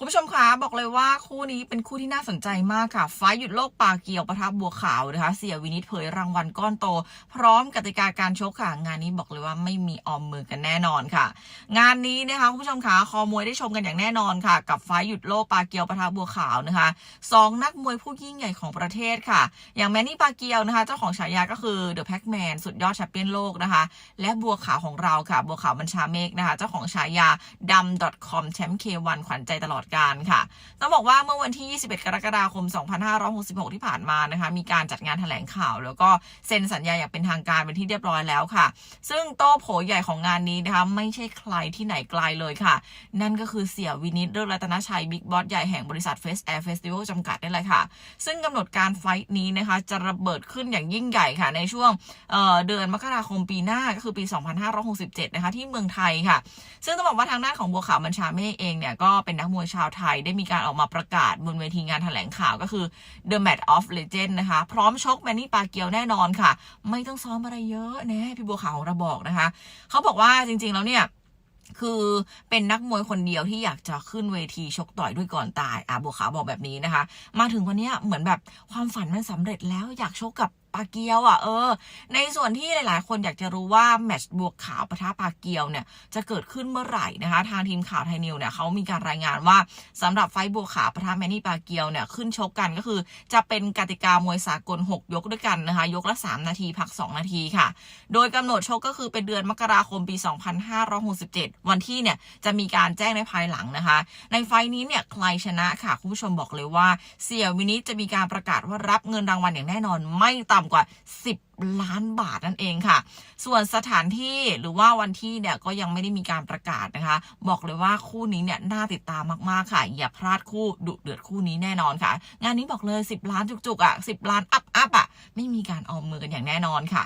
คุณผู้ชมคะบอกเลยว่าคู่นี้เป็นคู่ที่น่าสนใจมากค่ะไฟล์หยุดโลกปาเกียวประทะบัวขาวนะคะเสียวินิตเผยรางวัลก้อนโต พร้อมกติกาการชกค่ะ งานนี้บอกเลยว่าไม่มีออมมือกันแน่นอนค่ะ งานนี้นะคะคุณผู้ชมคะคอมวยได้ชมกันอย่างแน่นอนค่ะ กับไฟล์หยุดโลกปาเกียวประทะบัวขาวนะคะสองนักมวยผู้ยิ่งใหญ่ของประเทศค่ะ อย่างแมนนี่ปาเกียวนะคะ เจ้าของฉายาก็คือเดอะแพ็กแมนสุดยอดแชมเปี้ยนโลกนะคะ และบัวขาวของเราค่ะ บัวขาวบัญชาเมฆนะคะ เจ้าของฉายาดำ .com แชมป์ K1 ขวัญใจตลอดกาลค่ะ ต้องบอกว่าเมื่อวันที่ 21 กรกฎาคม 2566 ที่ผ่านมานะคะ มีการจัดงานแถลงข่าว แล้วก็เซ็นสัญญาอย่างเป็นทางการเป็นที่เรียบร้อยแล้วค่ะ ซึ่งโต้โผใหญ่ของงานนี้นะคะไม่ใช่ใครที่ไหนไกลเลยค่ะ นั่นก็คือเสี่ยวินิตเลิศรัตนชัยบิ๊กบอสใหญ่แห่งบริษัท Face Air Festival จำกัดนี่แหละค่ะ ซึ่งกำหนดการไฟท์นี้นะคะจะระเบิดขึ้นอย่างยิ่งใหญ่ค่ะ ในช่วงเเดือนมกราคมปีหน้าก็คือปี 2567 นะคะที่เมืองไทยค่ะ ซึ่งต้องบอกว่าทางด้านของบัวขาวบัญชาเมฆเองเนี่ยก็เป็นนักมวยชาวไทยได้มีการออกมาประกาศบนเวทีงานแถลงข่าวก็คือ The Match of Legend นะคะ พร้อมชกแมนนี่ปาเกียวแน่นอนค่ะ ไม่ต้องซ้อมอะไรเยอะแน่พี่บัวขาวของเราบอกนะคะ เขาบอกว่าจริง ๆ แล้วเนี่ยคือเป็นนักมวยคนเดียวที่อยากจะขึ้นเวทีชกต่อยด้วยก่อนตายอะบัวขาวบอกแบบนี้นะคะ มาถึงวันนี้เหมือนแบบความฝันมันสำเร็จแล้วอยากชกกับปาเกียวอะเออ ในส่วนที่หลาย ๆ คนอยากจะรู้ว่าแมตช์บัวขาวปะทะปาเกียวเนี่ยจะเกิดขึ้นเมื่อไหร่นะคะ ทางทีมข่าวไทยนิวเนี่ยเขามีการรายงานว่าสำหรับไฟบัวขาวปะทะแมนนี่ปาเกียวเนี่ยขึ้นชกกันก็คือ จะเป็นกติกามวยสากล 6 ยกด้วยกันนะคะ ยกละ 3 นาทีพัก 2 นาทีค่ะ โดยกำหนดชกก็คือเป็นเดือนมกราคมปี 2567 วันที่เนี่ยจะมีการแจ้งในภายหลังนะคะ ในไฟนี้เนี่ยใครชนะค่ะคุณผู้ชมบอกเลยว่าเสี่ยวินิตจะมีการประกาศว่ารับเงินรางวัลอย่างแน่นอนไม่ต่ำกว่า 10 ล้านบาทนั่นเองค่ะ ส่วนสถานที่หรือว่าวันที่เนี่ยก็ยังไม่ได้มีการประกาศนะคะ บอกเลยว่าคู่นี้เนี่ยน่าติดตามมากๆค่ะ อย่าพลาดคู่ดุเดือดคู่นี้แน่นอนค่ะ งานนี้บอกเลย 10 ล้านจุกๆอะ10 ล้านอัพอัพอะไม่มีการออมมือกันอย่างแน่นอนค่ะ